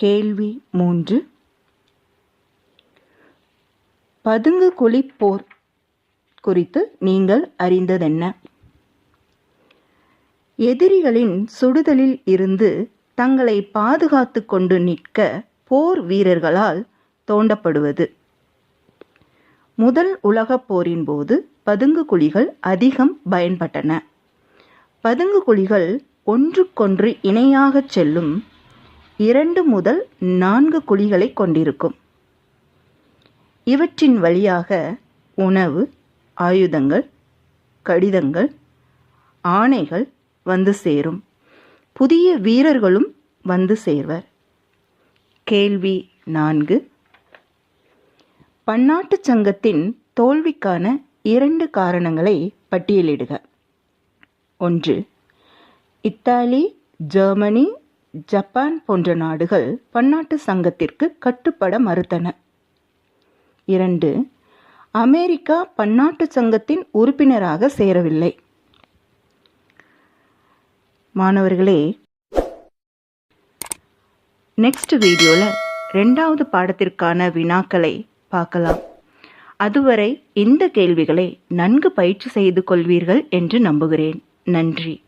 கேள்வி மூன்று. பதுங்கு குழி போர் குறித்து நீங்கள் அறிந்ததென்ன? எதிரிகளின் சுடுதலில் இருந்து தங்களை பாதுகாத்து கொண்டு நிற்க போர் வீரர்களால் தோண்டப்படுவது. முதல் உலகப் போரின் போது பதுங்கு குழிகள் அதிகம் பயன்பட்டன. பதுங்கு குழிகள் ஒன்றுக்கொன்று இணையாகச் செல்லும் இரண்டு முதல் நான்கு குழிகளை கொண்டிருக்கும். இவற்றின் வழியாக உணவு ஆயுதங்கள் கடிதங்கள் ஆணைகள் வந்து சேரும். புதிய வீரர்களும் வந்து சேர்வர். கேள்வி நான்கு. பன்னாட்டுச் சங்கத்தின் தோல்விக்கான இரண்டு காரணங்களை பட்டியலிடுக. ஒன்று இத்தாலி ஜெர்மனி ஜப்பான் போன்ற நாடுகள் பன்னாட்டு சங்கத்திற்கு கட்டுப்பட மறுத்தன. இரண்டு அமெரிக்கா பன்னாட்டு சங்கத்தின் உறுப்பினராக சேரவில்லை. மாணவர்களே நெக்ஸ்ட் வீடியோவில் ரெண்டாவது பாடத்திற்கான வினாக்களை பார்க்கலாம். அதுவரை இந்த கேள்விகளை நன்கு பயிற்சி செய்து கொள்வீர்கள் என்று நம்புகிறேன். நன்றி.